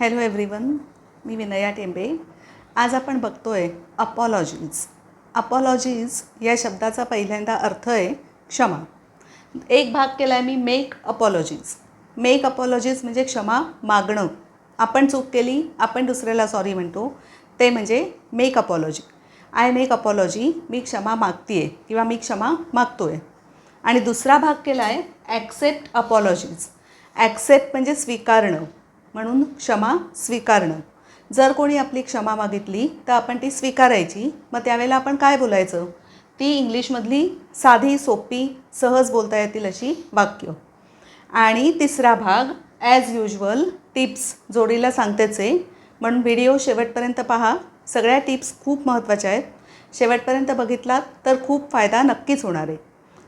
Hello everyone मी विनया टेंबे. आज आपण बघतो आहे अपॉलॉजीज अपॉलॉजीज या शब्दाचा पहिल्यांदा अर्थ आहे क्षमा. एक भाग केला आहे मी मेक अपॉलॉजीज मेक अपॉलॉजीज म्हणजे क्षमा मागणं. आपण चूक केली आपण दुसऱ्याला सॉरी म्हणतो. ते म्हणजे make apology I make apology मी क्षमा मागते आहे किंवा मी क्षमा मागतो आहे आणि दुसरा भाग केला आहे ॲक्सेप्ट अपॉलॉजीज ॲक्सेप्ट म्हणजे स्वीकारणं. म्हणून क्षमा स्वीकारणं. जर कोणी आपली क्षमा मागितली तर आपण ती स्वीकारायची. मग त्यावेळेला आपण काय बोलायचं? ती इंग्लिशमधली साधी सोपी सहज बोलता येतील अशी वाक्य. आणि तिसरा भाग ॲज युजल टिप्स जोडीला सांगतेच आहे. म्हणून व्हिडिओ शेवटपर्यंत पहा. सगळ्या टिप्स खूप महत्त्वाच्या आहेत. शेवटपर्यंत बघितलात तर खूप फायदा नक्कीच होणार आहे.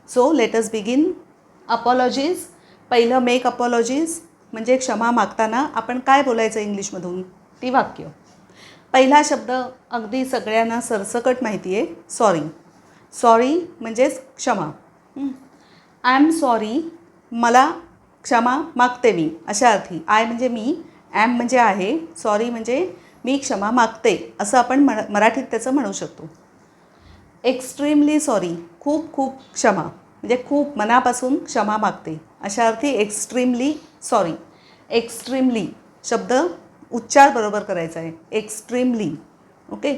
सो लेटस बिगिन अपॉलॉजीज पहिलं मेक अपॉलॉजीज म्हणजे क्षमा मागताना आपण काय बोलायचं इंग्लिशमधून? ती वाक्य. पहिला शब्द अगदी सगळ्यांना सरसकट माहिती आहे सॉरी सॉरी म्हणजेच क्षमा. आय एम सॉरी मला क्षमा मागते मी अशा अर्थी. आय म्हणजे मी ॲम म्हणजे आहे सॉरी म्हणजे मी क्षमा मागते असं आपण म्हण मराठीत त्याचं म्हणू शकतो. एक्स्ट्रीमली सॉरी खूप खूप क्षमा. म्हणजे खूप मनापासून क्षमा मागते. अशा अर्थी एक्स्ट्रीमली सॉरी एक्स्ट्रीमली. शब्द उच्चार बरोबर करायचा आहे. Extremely. Okay?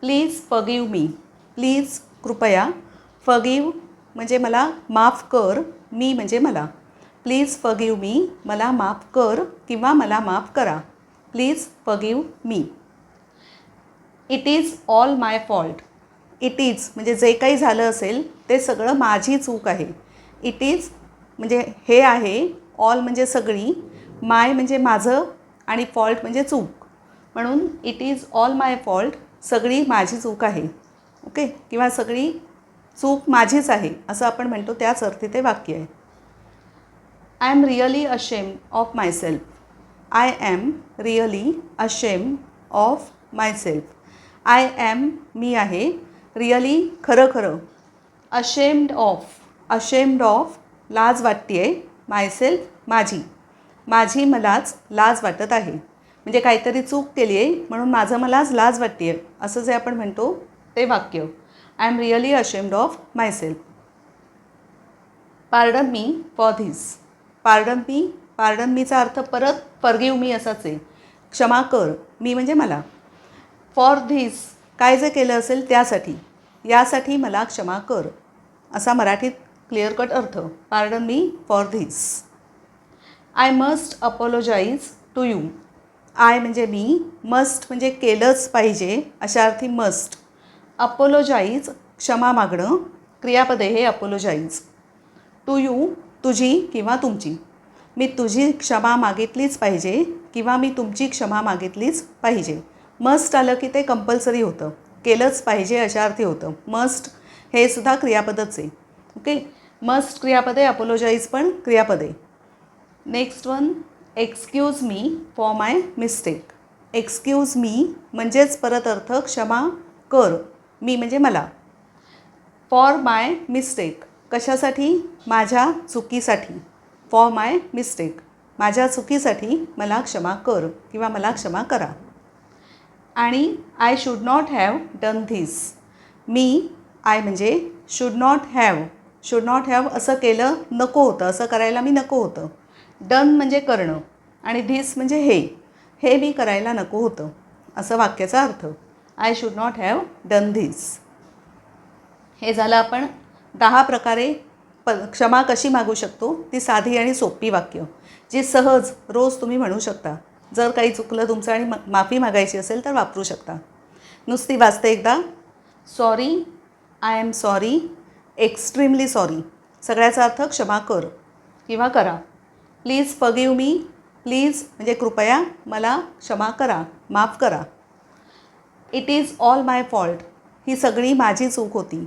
Please forgive me. Please कृपया फगिव म्हणजे मला माफ कर मी म्हणजे मला. प्लीज फगिव मी मला माफ कर किंवा मला माफ करा. Please forgive me. It is all my fault it is म्हणजे जे काही झालं असेल ते सगळं माझी चूक आहे. इट इज म्हणजे हे आहे ऑल म्हणजे सगळी माय म्हणजे माझं आणि फॉल्ट म्हणजे चूक. म्हणून it is all my fault सगळी माझी चूक आहे. ओके? किंवा सगळी चूक माझीच आहे असं आपण म्हणतो त्याच अर्थी ते वाक्य आहे. I am really ashamed of myself I am really ashamed of myself I am मी आहे रिअली खरं खरं. अशेम्ड ऑफ अशेम्ड ऑफ लाज वाटते आहे मायसेल्फ माझी. माझी मलाच लाज वाटत आहे. म्हणजे काहीतरी चूक केली आहे म्हणून माझं मलाच लाज वाटते आहे असं जे आपण म्हणतो ते वाक्य. I am really ashamed of myself pardon me for this pardon me pardon मीचा अर्थ परत फरगिव मी असाच आहे. क्षमा कर मी म्हणजे मला. फॉर धिस काय जे केलं असेल त्यासाठी. यासाठी मला क्षमा कर. असा मराठीत क्लिअर कट अर्थ. Pardon me for this I must apologise to you I म्हणजे मी मस्ट म्हणजे केलंच पाहिजे अशा अर्थी मस्ट अपोलोजाईज क्षमा मागणं क्रियापदे हे अपोलोजाईज टू यू तुझी किंवा तुमची. मी तुझी क्षमा मागितलीच पाहिजे किंवा मी तुमची क्षमा मागितलीच पाहिजे. मस्ट आलं की ते कंपल्सरी होतं. केलंच पाहिजे अशा अर्थी होतं. मस्ट हे सुद्धा क्रियापदच आहे. ओके मस्ट क्रियापदे अपोलोजाईज पण क्रियापदे. Next one excuse me for my mistake excuse me म्हणजेच परत अर्थ क्षमा कर. मी म्हणजे मला. फॉर माय मिस्टेक कशासाठी? माझ्या चुकीसाठी. फॉर माय मिस्टेक माझ्या चुकीसाठी मला क्षमा कर किंवा मला क्षमा करा. आणि I should not have done this me I म्हणजे should not have should not have असं केलं नको होतं. असं करायला मी नको होतं. डन म्हणजे करणं आणि धिस म्हणजे हे. हे मी करायला नको होतं असं वाक्याचा अर्थ. I should not have done this हे झालं आपण दहा प्रकारे प क्षमा कशी मागू शकतो? ती साधी आणि सोपी वाक्य जी सहज रोज तुम्ही म्हणू शकता. जर काही चुकलं तुमचं आणि माफी मागायची असेल तर वापरू शकता. नुसती वाचते एकदा. Sorry I am sorry extremely sorry सगळ्याचा अर्थ क्षमा कर किंवा करा. प्लीज फगिव मी प्लीज म्हणजे कृपया मला क्षमा करा माफ करा. It is all my fault ही सगळी माझी चूक होती.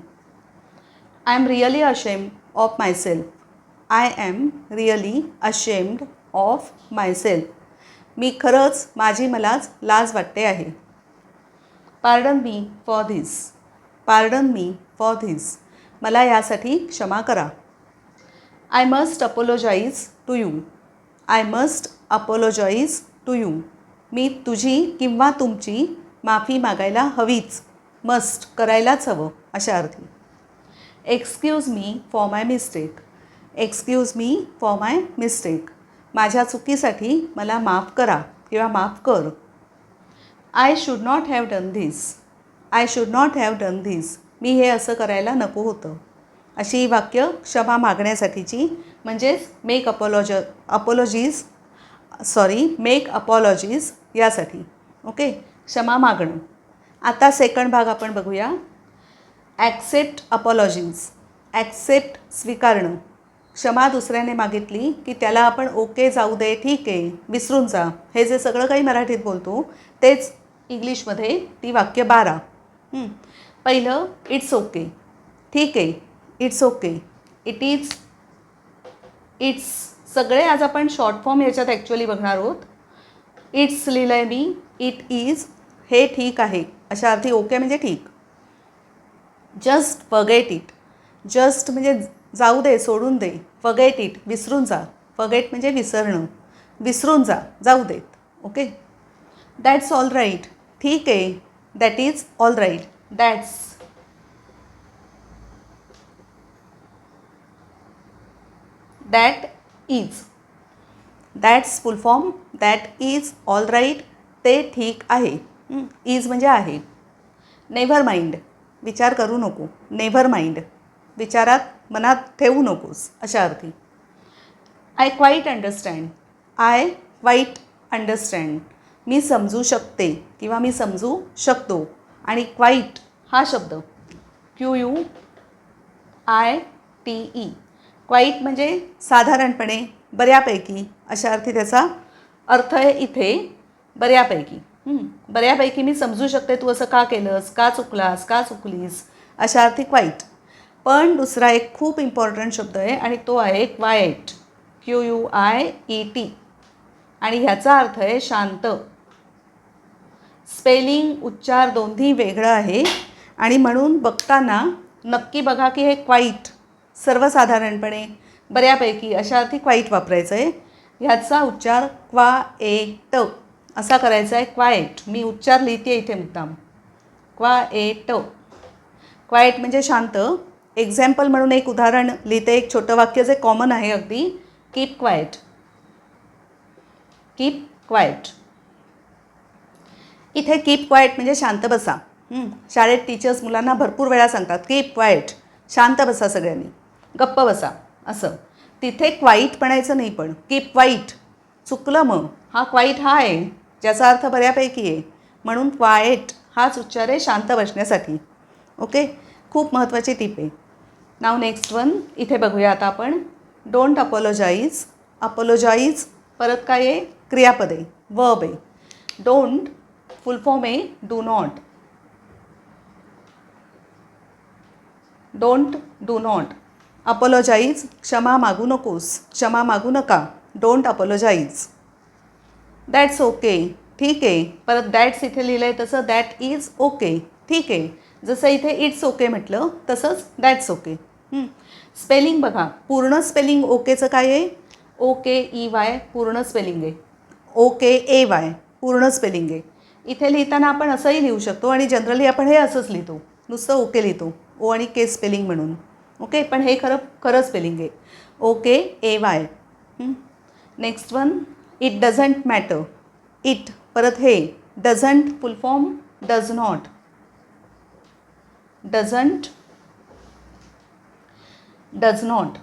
I am really ashamed of myself I am really ashamed of myself मी खरंच माझी मलाच लाज वाटते आहे. Pardon me for this pardon me for this मला यासाठी क्षमा करा. I must apologise to you I must apologise to you मी तुझी किंवा तुमची माफी मागायला हवीच. मस्ट करायलाच हवं अशा अर्थी. Excuse me for my mistake excuse me for my mistake माझ्या चुकीसाठी मला माफ करा किंवा माफ कर. I should not have done this I should not have done this मी हे असं करायला नको होतं. अशी वाक्य क्षमा मागण्यासाठीची म्हणजेच make apology apologies sorry make apologies यासाठी. ओके क्षमा मागणं. आता सेकंड भाग आपण बघूया. ॲक्सेप्ट अपॉलॉजीज ॲक्सेप्ट स्वीकारणं. क्षमा दुसऱ्याने मागितली की त्याला आपण ओके जाऊ दे ठीक आहे विसरून जा. हे जे सगळं काही मराठीत बोलतो तेच इंग्लिशमध्ये ती वाक्य बारा. पहिलं इट्स ओके ठीक आहे. It's okay it is it's सगळे आज आपण शॉर्ट फॉर्म याच्यात ॲक्च्युली बघणार आहोत. इट्स लिहिलं आहे मी इट इज हे ठीक आहे. अशा अर्थी ओके म्हणजे ठीक. जस्ट फगेट इट जस्ट म्हणजे जाऊ दे सोडून दे. फगेट इट विसरून जा. फगेट म्हणजे विसरणं. विसरून जा. जाऊ देत. ओके दॅट्स ऑल राईट ठीक आहे. That is all right that's that is that's full form that is all right ते ठीक आहे. इज म्हणजे आहे. नेव्हर माइंड विचार करू नको. नेव्हर माइंड विचारात मनात ठेवू नकोस अशा अर्थी. I quite understand I quite understand मी समजू शकते किंवा मी समजू शकतो. आणि क्वाईट हा शब्द. Q U I T E quite म्हणजे साधारणपणे बऱ्यापैकी अशा अर्थी त्याचा अर्थ आहे इथे बऱ्यापैकी. बऱ्यापैकी मी समजू शकते तू असं का केलंस का चुकलास का चुकलीस अशा अर्थी क्वाईट पण दुसरा एक खूप इम्पॉर्टंट शब्द आहे आणि तो आहे quiet Q U I E T आणि ह्याचा अर्थ आहे शांत. स्पेलिंग उच्चार दोन्ही वेगळं आहे आणि म्हणून बघताना नक्की बघा की हे क्वाईट सर्वसाधारणपणे बऱ्यापैकी अशा अर्थी क्वाईट वापरायचं आहे ह्याचा उच्चार क्वा ए ट असा करायचा आहे क्वाएट मी उच्चार लिहिते इथे मुद्दाम. क्वा ए ट क्वाएट म्हणजे शांत. एक्झाम्पल म्हणून एक उदाहरण लिहिते. एक छोटं वाक्य जे कॉमन आहे अगदी. कीप क्वाएट कीप क्वाएट इथे कीप क्वाएट म्हणजे शांत बसा. शाळेत टीचर्स मुलांना भरपूर वेळा सांगतात. कीप क्वाएट शांत बसा सगळ्यांनी. गप्प बसा असं. तिथे क्वाईट म्हणायचं नाही पण कीप क्वाईट चुकलं मग. हा क्वाईट हा आहे ज्याचा अर्थ बऱ्यापैकी आहे. म्हणून क्वाएट हाच उच्चार आहे शांत बसण्यासाठी. ओके खूप महत्त्वाची टीप आहे. नाव नेक्स्ट वन इथे बघूया आता आपण. डोंट अपोलोजाईज अपोलोजाईज परत काय आहे? क्रियापद. आहे वर्ब आहे. डोंट फुल फॉर्म आहे do not don't do not apologise क्षमा मागू नकोस क्षमा मागू नका डोंट अपोलोजाईज दॅट्स ओके ठीक आहे. परत दॅट्स इथे लिहिलं आहे तसं दॅट इज ओके ठीक आहे. जसं इथे इट्स ओके म्हटलं तसंच दॅट्स ओके स्पेलिंग बघा. पूर्ण स्पेलिंग ओकेचं काय आहे? ओ के ई वाय पूर्ण स्पेलिंग आहे. ओ के ए वाय. पूर्ण स्पेलिंग आहे. इथे लिहिताना आपण असंही लिहू शकतो आणि जनरली आपण हे असंच लिहितो. नुसतं ओके लिहितो. ओ आणि के स्पेलिंग म्हणून. ओके पण हे खरं खरं स्पेलिंग आहे. O K A Y next one it doesn't matter it परत हे. Doesn't full form does not doesn't does not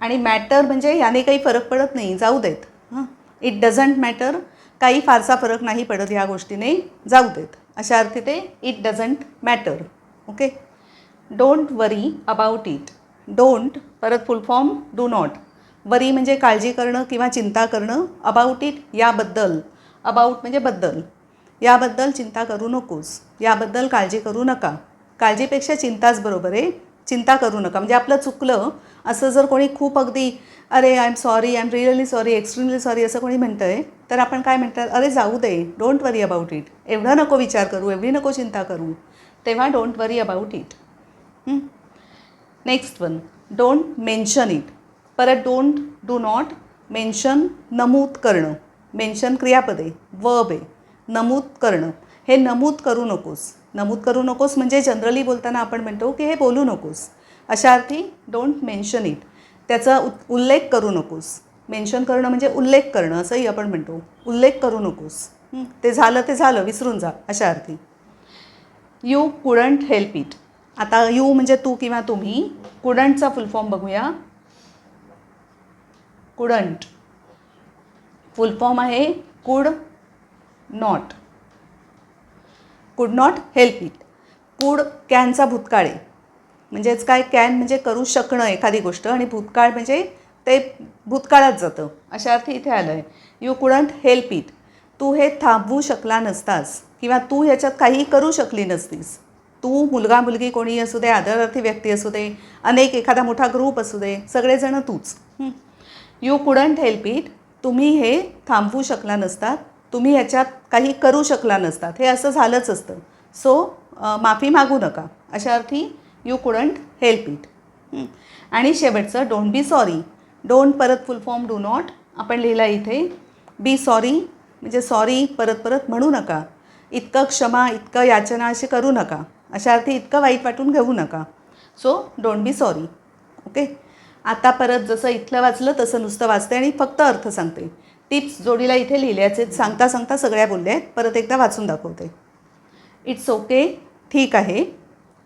आणि मॅटर म्हणजे याने काही फरक पडत नाही जाऊ देत. हां. इट डझंट मॅटर काही फारसा फरक नाही पडत ह्या गोष्टीने जाऊ देत. अशा अर्थी ते it doesn't matter okay? Don't worry about it don't परत full form do not worry म्हणजे काळजी करणं किंवा चिंता करणं अबाउट इट याबद्दल. अबाउट म्हणजे बद्दल. याबद्दल चिंता करू नकोस. याबद्दल काळजी करू नका. काळजीपेक्षा चिंताच बरोबर आहे. चिंता करू नका. म्हणजे आपलं चुकलं असं जर कोणी खूप अगदी अरे I am sorry I am really sorry extremely sorry असं कोणी म्हणतं आहे तर आपण काय म्हणतात? अरे जाऊ दे. डोंट वरी अबाउट इट एवढा नको विचार करू. एवढी नको चिंता करू. तेव्हा don't worry about it next one don't mention it परत डोंट डू नॉट मेन्शन नमूद करणं. मेन्शन क्रियापदे वर्ब आहे. नमूद करणं. हे नमूद करू नकोस. नमूद करू नकोस म्हणजे जनरली बोलताना आपण म्हणतो की हे बोलू नकोस. अशा अर्थी डोंट मेन्शन इट त्याचा उ उल्लेख करू नकोस. मेन्शन करणं म्हणजे उल्लेख करणं असंही आपण म्हणतो. उल्लेख करू नकोस. ते झालं ते झालं विसरून जा. अशा अर्थी. यू कुडंट हेल्प इट आता यू म्हणजे तू किंवा तुम्ही. कुडंटचा फुल फॉर्म बघूया. कुडंट. फुल फॉर्म आहे कुड नॉट. कुड नॉट हेल्प इट. कुड कॅनचा भूतकाळ आहे. म्हणजेच काय कॅन म्हणजे करू शकणं एखादी गोष्ट आणि भूतकाळ म्हणजे ते भूतकाळात जातं. अशा अर्थी इथे आलं आहे यू कुडंट हेल्प इट. तू हे थांबवू शकला नसतास किंवा तू ह्याच्यात काही करू शकली नसतीस. तू मुलगा मुलगी कोणी असू दे आदरार्थी व्यक्ती असू दे अनेक एखादा मोठा ग्रुप असू दे सगळेजणं तूच. यू कुडंट हेल्प इट तुम्ही हे थांबवू शकला नसतात. तुम्ही ह्याच्यात काही करू शकला नसतात. हे असं झालंच असतं. सो माफी मागू नका. अशा अर्थी यू कुडंट हेल्प इट आणि शेवटचं डोंट बी सॉरी डोंट परत फुल फॉर्म डू नॉट आपण लिहिला इथे. बी सॉरी म्हणजे सॉरी परत परत म्हणू नका. इतकं क्षमा इतकं याचना अशी करू नका. अशा अर्थी इतकं वाईट वाटून घेऊ नका. So don't be sorry okay आता परत जसं इथलं वाचलं तसं नुसतं वाचते आणि फक्त अर्थ सांगते. टिप्स जोडीला इथे लिहिल्याचे सांगता सांगता सगळ्या बोलल्या आहेत. परत एकदा वाचून दाखवते. इट्स ओके ठीक आहे.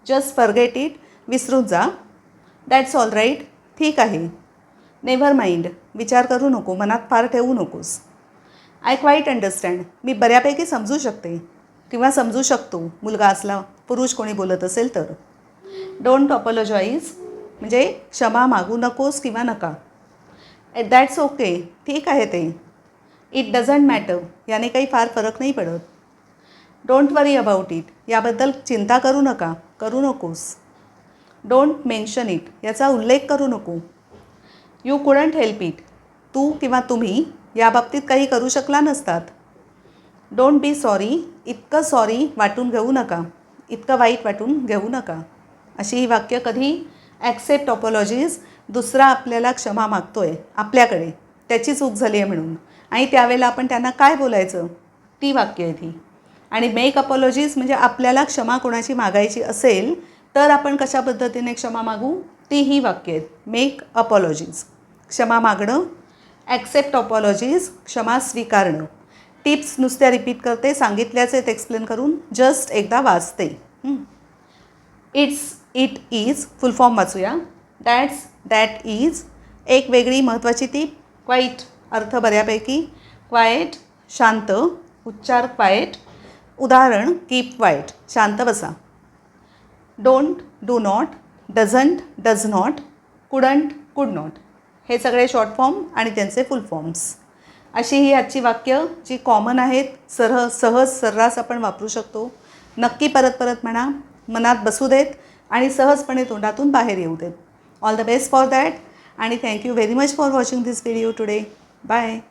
जस्ट फर्गेट इट विसरून जा. दॅट्स ऑल राईट ठीक आहे. नेव्हर माइंड विचार करू नको. मनात फार ठेवू नकोस. आय क्वाईट अंडरस्टँड मी बऱ्यापैकी समजू शकते. किंवा समजू शकतो. मुलगा असला पुरुष कोणी बोलत असेल तर. डोंट अपॉलॉजाईज म्हणजे क्षमा मागू नकोस किंवा नका. दॅट्स ओके ठीक आहे ते. इट डझंट मॅटर याने काही फार फरक नाही पडत. डोंट वरी अबाउट इट याबद्दल चिंता करू नका. करू नकोस. डोंट मेन्शन इट याचा उल्लेख करू नको. यू कुडंट हेल्प इट तू किंवा तुम्ही याबाबतीत काही करू शकला नसतात. डोंट बी सॉरी इतकं सॉरी वाटून घेऊ नका. इतकं वाईट वाटून घेऊ नका. अशी ही वाक्य कधी ॲक्सेप्ट टॉपॉलॉजीज दुसरा आपल्याला क्षमा मागतो आहे आपल्याकडे. त्याची चूक झाली आहे म्हणून. आणि त्यावेळेला आपण त्यांना काय बोलायचं? ती वाक्य आहे ती. आणि मेक अपॉलॉजीज म्हणजे आपल्याला क्षमा कोणाची मागायची असेल तर आपण कशा पद्धतीने क्षमा मागू? ती ही वाक्य आहेत मेक अपॉलॉजीज क्षमा मागणं. ॲक्सेप्ट ऑपॉलॉजीज क्षमा स्वीकारणं. टिप्स नुसत्या रिपीट करते सांगितल्याचे एक्सप्लेन करून जस्ट एकदा वाचते. It's it is full form वाचूया. That's that is एक वेगळी महत्त्वाची टीप क्वाईट अर्थ बऱ्यापैकी क्वायट शांत उच्चार क्वायट उदाहरण कीप क्वाईट शांत बसा. Don't do not doesn't does not couldn't could not हे सगळे शॉर्ट फॉर्म आणि त्यांचे फुल फॉर्म्स अशी ही आजची वाक्य जी कॉमन आहेत सरह सहज सर्रास आपण वापरू शकतो. नक्की परत परत म्हणा मनात बसू देत आणि सहजपणे तोंडातून बाहेर येऊ देत. All the best for that आणि thank you very much for watching this video today bye